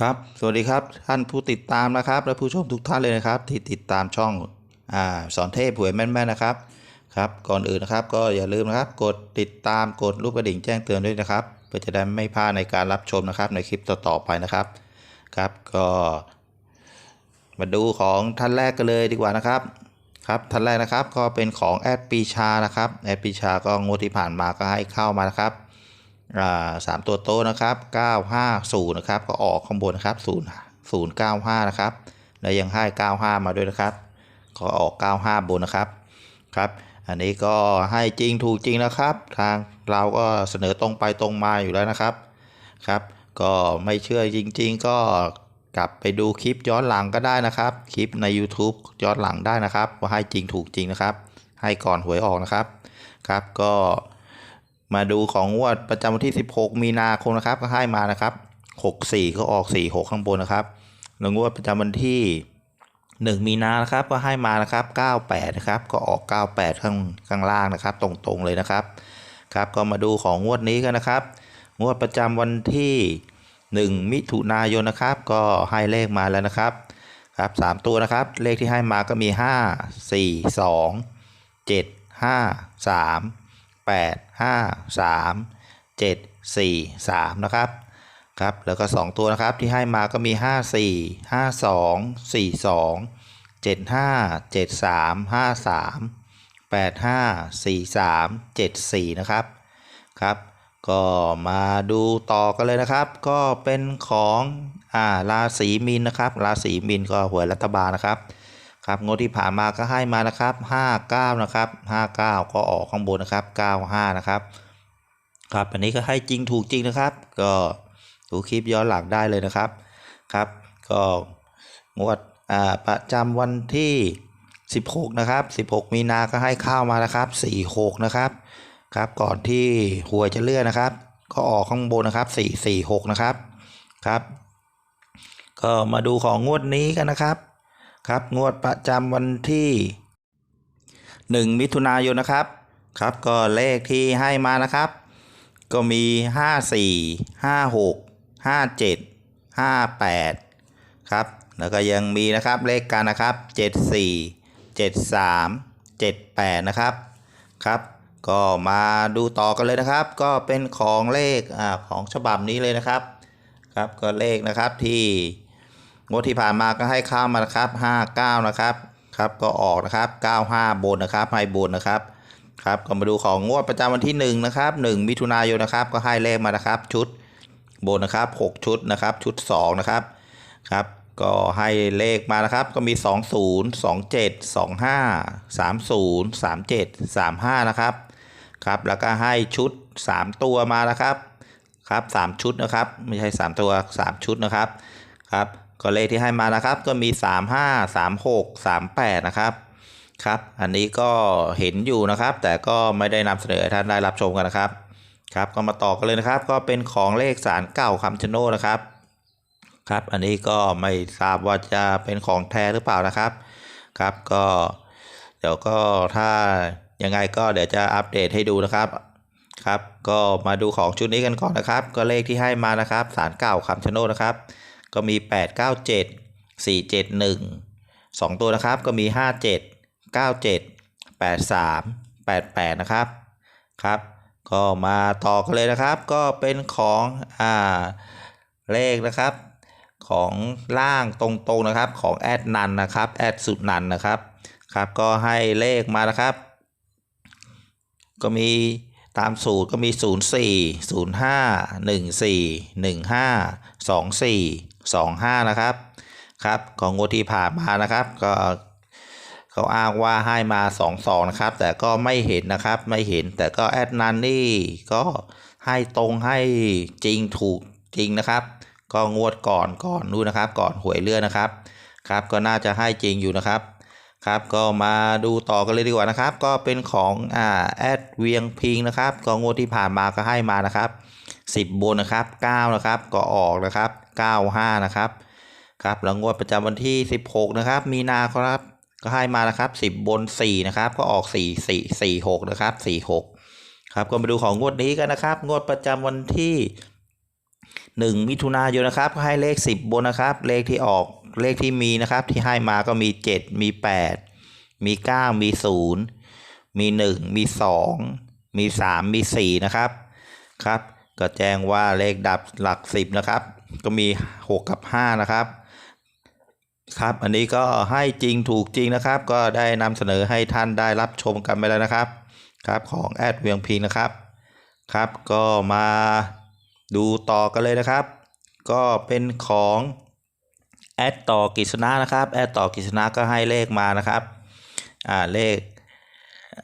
ครับ สวัสดีครับท่านผู้ติดตามนะครับ และผู้ชมทุกท่านเลยนะครับ ที่ติดตามช่องอสอนเทพหวยแม่นๆนะครับครับ ก่อนอื่นนะครับก็อย่าลืมนะครับ กดติดตามกดรูปกระดิ่งแจ้งเตือนด้วยนะครับเพื่อจะได้ไม่พลาดในการรับชมนะครับ ในคลิปต่อๆไปนะครับครับก็ มาดูของท่านแรกกันเลยดีกว่านะครับครับท่านแรกนะครับก็เป็นของแอดปีชานะครับแอดปีชาก็งวดที่ผ่านมาก็ให้เข้ามานะครับ สามตัวโต๊ะนะครับ950นะครับก็ออกข้างบนนะครับ0 095นะครับแล้วยังให้ 95 มาด้วยนะครับก็ออก 95 บนนะครับครับ อันนี้ก็ให้จริงถูกจริงนะครับ ทางเราก็เสนอตรงไปตรงมาอยู่แล้วนะครับครับ ก็ไม่เชื่อจริง ๆ ก็กลับไปดูคลิปย้อนหลังก็ได้นะครับ คลิปใน YouTube ย้อนหลังได้นะครับ ว่าให้จริงถูกจริงนะครับ ให้ก่อนหวยออกนะครับครับก็ มาดูของงวดประจำวันที่ 16 มีนาคมนะครับ ก็ให้มานะครับ 64 ก็ออก 46 ข้างบนนะครับแล้วงวดประจำวันที่ 1 มีนานะครับ ก็ให้มานะครับ 98 นะครับ ก็ออก 98 ข้างข้างล่างนะครับ ตรงๆเลยนะครับ ครับ ก็มาดูของงวดนี้กันนะครับ งวดประจำวันที่ 1 มิถุนายนนะครับ ก็ให้เลขมาแล้วนะครับ ครับสามตัวนะครับ เลขที่ให้มาก็มี 5 4 2 7 5 3 8 5 3 7 4 3 นะครับครับแล้วก็ 2 ตัวนะครับที่ให้มาก็มี 5 4 5 2 4 2 7 5 7 3 5 3 8 5 4 3 7 4 นะครับครับก็มาดูต่อกันเลยนะครับ ก็เป็นของอ่าราศีมินนะครับ ราศีมินก็หวยรัฐบาลนะครับ ครับงวดที่ผ่านมาก็ให้มานะครับ59นะครับ59 ก็ออกข้างบนนะครับ 95 นะครับ ครับอันนี้ก็ให้จริงถูกจริงนะครับ ก็ดูคลิปย้อนหลังได้เลยนะครับครับ ก็งวดอ่าประจำวันที่ 16 นะครับ 16 มีนาก็ให้เข้ามานะครับ 46 นะครับครับก่อนที่หวยจะเลื่อนนะครับ ก็ออกข้างบนนะครับ 446 นะครับครับ ก็มาดูของงวดนี้กันนะครับ ครับงวดประจำวันที่ 1 มิถุนายนนะครับครับ ก็เลขที่ให้มานะครับ ก็มี 54 56 57 58 ครับ แล้วก็ยังมีนะครับเลขกันนะครับ 74 73 78 นะครับครับ ก็มาดูต่อกันเลยนะครับ ก็เป็นของเลขอ่าของฉบับนี้เลยนะครับครับก็เลขนะครับที่ งวดที่ผ่านมาก็ให้ข้ามานะครับ59นะครับครับก็ออกนะครับ 95 บนนะครับให้บนนะครับครับก็มาดูของงวดประจำวันที่ 1 นะครับ 1 มิถุนายนนะครับ ก็ให้เลขมานะครับ ชุดบนนะครับ 6 ชุดนะครับ ชุด 2 นะครับครับก็ให้เลขมานะครับ ก็มี 20 27 25 30 37 35 นะครับครับแล้วก็ให้ชุด 3 ตัวมานะครับครับ 3 ชุดนะครับ ไม่ใช่ 3 ตัว 3 ชุดนะครับครับ ก็เลขที่ให้มานะครับ ก็มี 35 36 38 นะครับครับ อันนี้ก็เห็นอยู่นะครับ แต่ก็ไม่ได้นำเสนอให้ท่านได้รับชมกันนะครับครับ ก็มาต่อกันเลยนะครับ ก็เป็นของเลขสารเก่าคำชะโนดนะครับครับ อันนี้ก็ไม่ทราบว่าจะเป็นของแท้หรือเปล่านะครับครับก็เดี๋ยวก็ถ้ายังไงก็เดี๋ยวจะอัปเดตให้ดูนะครับครับ ก็มาดูของชุดนี้กันก่อนนะครับ ก็เลขที่ให้มานะครับสารเก่าคำชะโนดนะครับ ก็มี 897 471 2 ตัวนะครับก็มี 57 97 83 88 นะครับครับ ก็มาต่อกันเลยนะครับก็เป็นของอ่าเลขนะครับของล่างตรงๆนะครับของแอดนันนะครับแอดสุดนันนะครับครับก็ให้เลขมานะครับ ก็มีตามสูตรก็มี 0 4 0 5 1 4 1 5 2 4 2 5 นะครับครับของงวดที่ผ่านมานะครับ ก็เขาอ้างว่าให้มา 2 2 นะครับ แต่ก็ไม่เห็นนะครับไม่เห็นแต่ก็แอดนันนี่ก็ให้ตรงให้จริงถูกจริงนะครับ ก็งวดก่อนก่อนนู่นนะครับ ก่อนหวยเลื่อนนะครับครับ ก็น่าจะให้จริงอยู่นะครับครับก็มาดูต่อกันเลยดีกว่านะครับ ก็เป็นของอ่าแอดเวียงพิงนะครับ ก็งวดที่ผ่านมาก็ให้มานะครับ 10 บนนะครับ 9 นะครับก็ออกนะครับ 95 นะครับครับแล้วงวดประจำวันที่ 16 นะครับ มีนาครับก็ให้มานะครับ 10 บน 4 นะครับ ก็ออก 4 4 4 6 นะครับ 46 ครับก็มาดูของงวดนี้กันนะครับ งวดประจำวันที่ 1 มิถุนายนนะครับก็ให้เลข 10 บนนะครับ เลขที่ออกเลขที่มีนะครับ ที่ให้มาก็มี 7 มี 8 มี 9 มี 0 มี 1 มี 2 มี 3 มี 4 นะครับครับ ก็แจ้งว่าเลขดับหลัก 10 นะครับก็มี 6 กับ 5 นะครับ ครับ อันนี้ก็ให้จริงถูกจริงนะครับ ก็ได้นำเสนอให้ท่านได้รับชมกันไปแล้วนะครับ ครับของแอดเวียงพิงนะครับ ครับ ก็มาดูต่อกันเลยนะครับ ก็เป็นของแอดต่อกฤษณะนะครับแอดต่อกฤษณะก็ให้เลขมานะครับอ่าเลข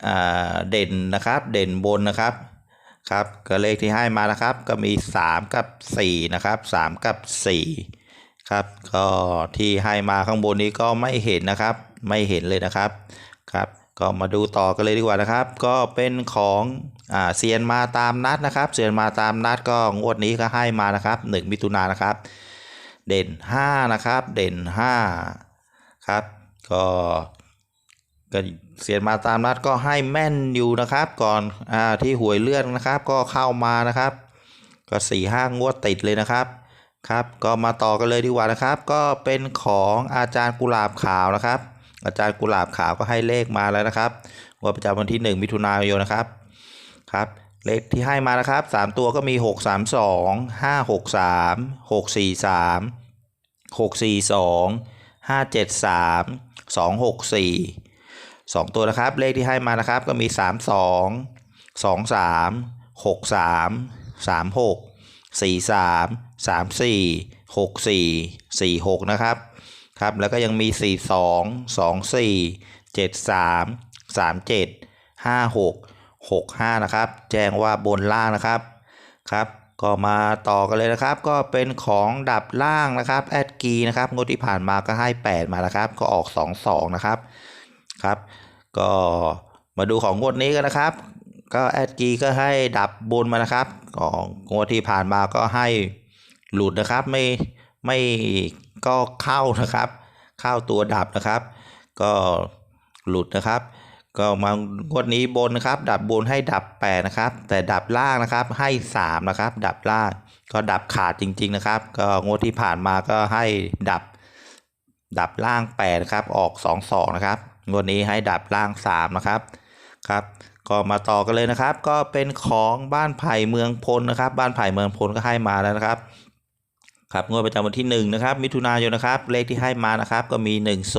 อ่าเด่นนะครับ เด่นบนนะครับ ครับก็เลขที่ให้มานะครับ ก็มี 3 กับ 4 นะครับ 3 กับ 4 ครับ ก็ที่ให้มาข้างบนนี้ก็ไม่เห็นนะครับ ไม่เห็นเลยนะครับครับ ก็มาดูต่อกันเลยดีกว่านะครับ ก็เป็นของอ่าเซียนมาตามนัดนะครับเซียนมาตามนัดก็งวดนี้ก็ให้มานะครับ 1 มิถุนายนนะครับ เด่น 5 นะครับ เด่น 5 ครับ ก็ก็ เซียนมาตามนัดก็ให้แม่นอยู่นะครับ ก่อนอ่าที่หวยเลื่อนนะครับ ก็เข้ามานะครับ ก็สี่ห้างวดติดเลยนะครับครับ ก็มาต่อกันเลยดีกว่านะครับ ก็เป็นของอาจารย์กุหลาบขาวนะครับ อาจารย์กุหลาบขาวก็ให้เลขมาแล้วนะครับงวดประจำวันที่ 1 มิถุนายนนะครับครับเลขที่ให้มานะครับ 3 ตัวก็มี 6 3 2 5 6 3 6 4 3 6 4 2 5 7 3 2 6 4 2 ตัวนะครับ เลขที่ให้มานะครับ ก็มี 3 2 2 3 6 3 3 6 4 3 3 4 6 4 4 6 นะครับครับ แล้วก็ยังมี 4 2 2 4 7 3 3 7 5 6 6 5 นะครับ แจ้งว่าบนล่างนะครับครับ ก็มาต่อกันเลยนะครับ ก็เป็นของดับล่างนะครับแอดกีนะครับงวดที่ผ่านมาก็ให้ 8 มานะครับ ก็ออก 2 2 นะครับครับ ก็มาดูของงวดนี้กันนะครับ ก็แอดกีก็ให้ดับบนมานะครับของงวดที่ผ่านมาก็ให้หลุดนะครับไม่ไม่ก็เข้านะครับ เข้าตัวดับนะครับ ก็หลุดนะครับ ก็มางวดนี้บนนะครับ ดับบนให้ดับ8นะครับ แต่ดับล่างนะครับให้ 3 นะครับ ดับล่างก็ดับขาดจริง ๆนะครับ ก็งวดที่ผ่านมาก็ให้ดับ ดับล่าง8นะครับออก 2 2 นะครับ วดนี้ให้ดับล่าง 3 นะครับครับ ก็มาต่อกันเลยนะครับ ก็เป็นของบ้านไผ่เมืองพลนะครับ บ้านไผ่เมืองพลก็ให้มาแล้วนะครับครับงวดประจำวันที่1นะครับมิถุนายนนะครับเลขที่ให้มานะครับก็มี 1 0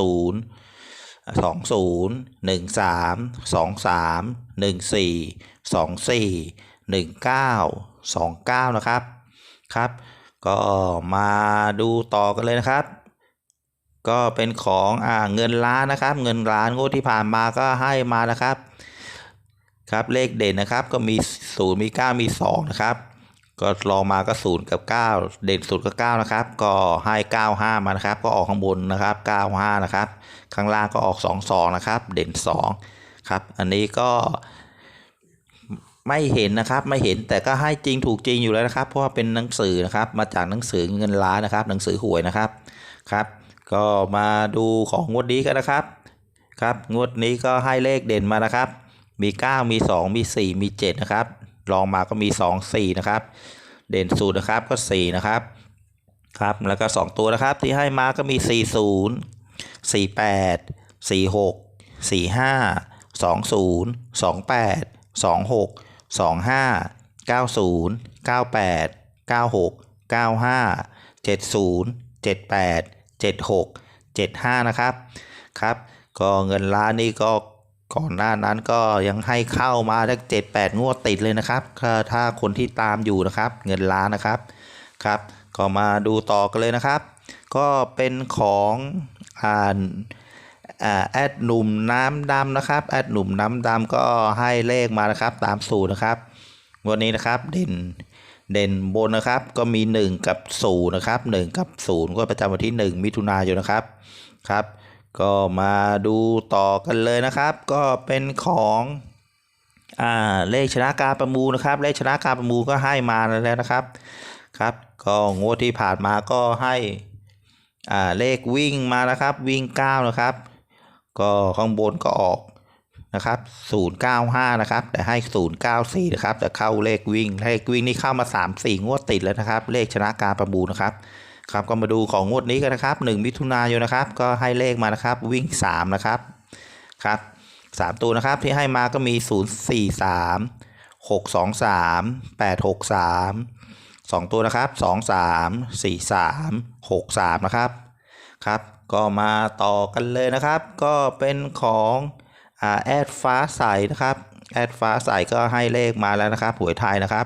สองศูนย์หนึ่งสามสองสามหนึ่งสี่สองสี่หนึ่งเก้าสองเก้านะครับครับ ก็มาดูต่อกันเลยนะครับ ก็เป็นของอ่าเงินล้านนะครับ เงินล้านงวดที่ผ่านมาก็ให้มานะครับ ครับเลขเด่นนะครับก็มีศูนย์มีเก้ามีสองนะครับ ก็ลองมาก็ศูนย์กับ 9 เด่นสุดก็9นะครับ ก็ให้ 95 มานะครับ ก็ออกข้างบนนะครับ 95 นะครับ ข้างล่างก็ออก 22 นะครับ เด่น 2 ครับ อันนี้ก็ไม่เห็นนะครับไม่เห็นแต่ก็ให้จริงถูกจริงอยู่แล้วนะครับ เพราะว่าเป็นหนังสือนะครับ มาจากหนังสือเงินล้านนะครับ หนังสือหวยนะครับครับ ก็มาดูของงวดนี้กันนะครับครับงวดนี้ก็ให้เลขเด่นมานะครับ มี 9 มี 2 มี 4 มี 7 นะครับลองมาก็มี 2 4 นะครับ เด่นสูตรนะครับก็ 4 นะครับครับแล้วก็ 2 ตัวนะครับที่ให้มาก็มี 40 48 46 45 20 28 26 25 90 98 96 95 70 78 76 75 นะครับครับ ก็เงินล้านนี่ก็ก่อนหน้านั้นก็ยังให้เข้ามาตั้งเจ็ดแปดงวดติดเลยนะครับถ้าคนที่ตามอยู่นะครับเงินล้านนะครับครับ ก็มาดูต่อกันเลยนะครับ ก็เป็นของอ่านอ่าแอดหนุ่มน้ำดำนะครับแอดหนุ่มน้ำดำก็ให้เลขมานะครับตามสูตรนะครับ วันนี้นะครับเด่น เด่นบนนะครับก็มี 1 กับ0นะครับ1กับ 0 ก็ประจำวันที่ 1 มิถุนายนนะครับครับ ก็มาดูต่อกันเลยนะครับ ก็เป็นของอ่าเลขชนะการประมูลนะครับ เลขชนะการประมูลก็ให้มาแล้วนะครับครับ ก็งวดที่ผ่านมาก็ให้อ่าเลขวิ่งมานะครับวิ่ง 9 นะครับ ก็ข้างบนก็ออก นะครับ 095 นะครับ แต่ให้ 094 นะครับ แต่เข้าเลขวิ่ง เลขวิ่งนี่เข้ามา 3 4 งวดติดแล้วนะครับ เลขชนะการประมูลนะครับ ครับ ก็มาดูของงวดนี้กันนะครับ 1 มิถุนายนนะครับ ก็ให้เลขมานะครับ วิ่ง 3 นะครับ ครับ 3 ตัวนะครับที่ให้มาก็มี 043 623 863 2 ตัวนะครับ 23 43 63 นะครับ ครับ ก็มาต่อกันเลยนะครับ ก็เป็นของ แอดฟ้าใสนะครับแอดฟ้าใสก็ให้เลขมาแล้วนะครับหวยไทยนะครับ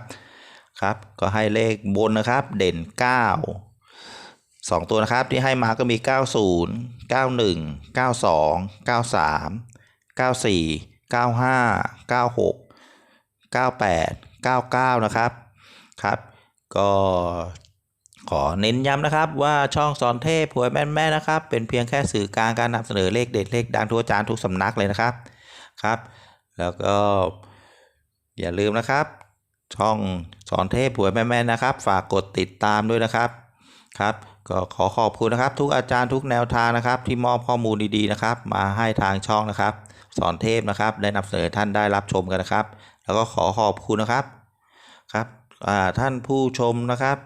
ครับก็ให้เลขบนนะครับเด่น 9 2 ตัวนะครับที่ให้มาก็มี 90 91 92 93 94 95 96 98 99 นะครับครับ ก็ ขอเน้นย้ำนะครับว่าช่องสอนเทพหวยแม่นๆนะครับ เป็นเพียงแค่สื่อกลางการนำเสนอเลขเด็ดเลขดังทั่วจานทุกสำนักเลยนะครับครับ แล้วก็อย่าลืมนะครับ ช่องสอนเทพหวยแม่นๆนะครับ ฝากกดติดตามด้วยนะครับครับก็ขอขอบคุณนะครับ ทุกอาจารย์ทุกแนวทางนะครับ ที่มอบข้อมูลดีๆนะครับ มาให้ทางช่องนะครับ สอนเทพนะครับ ได้นำเสนอท่านได้รับชมกันนะครับ แล้วก็ขอขอบคุณนะครับครับอ่าท่านผู้ชมนะครับ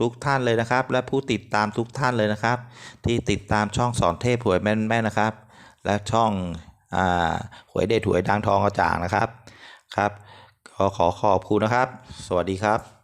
ทุกท่านเลยนะครับ และผู้ติดตามทุกท่านเลยนะครับ ที่ติดตามช่องสอนเทพหวยแม่นๆนะครับ และช่องอ่าหวยเด็ดหวยดังทองกระจ่างนะครับครับก็ขอขอบคุณนะครับ สวัสดีครับ